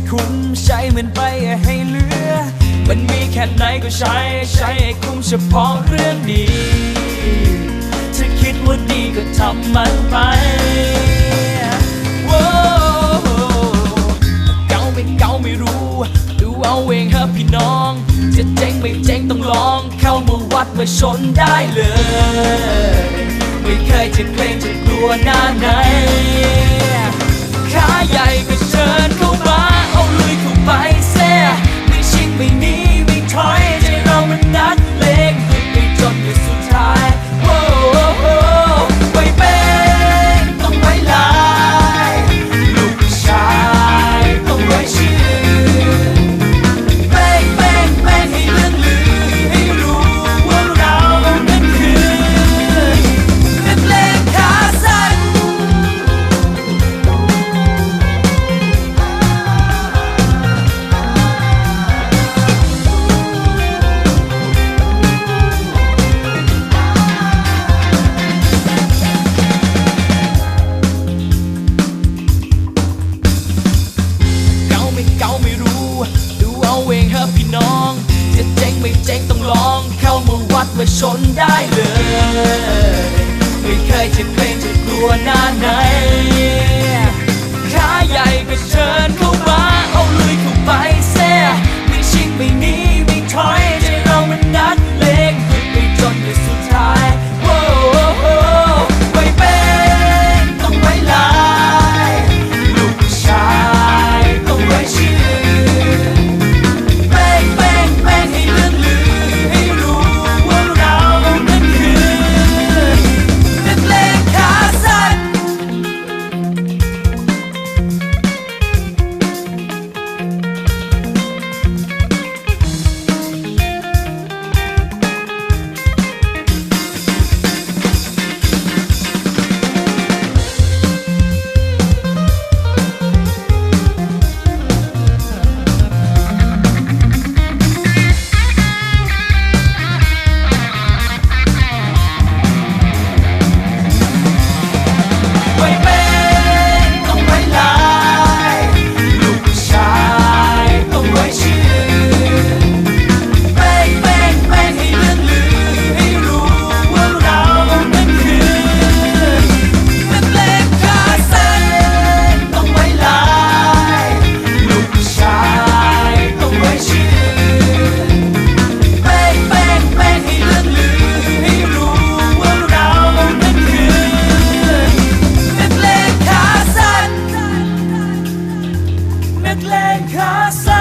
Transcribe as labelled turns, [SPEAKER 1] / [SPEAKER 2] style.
[SPEAKER 1] ให้คุ้มใช้มันไปให้เหลือ มันมีแค่ไหนก็ใช้ใช้ให้คุ้มเฉพาะเรื่องดีถ้าคิดว่าดีก็ทำมันไปเก่าไม่เก่าไม่รู้ดูเอาเองฮะพี่น้อง จะเจ๊งไม่เจ๊งต้องลอง เข้ามาวัดมาชนได้เลย ไม่เคยจะเกรงจะกลัวหน้าไหนขาใหญ่ก็เชิญเข้ามา มาวัดมาชนได้เลย ไม่เคยจะเกรงจะกลัวหน้าไหน Paglang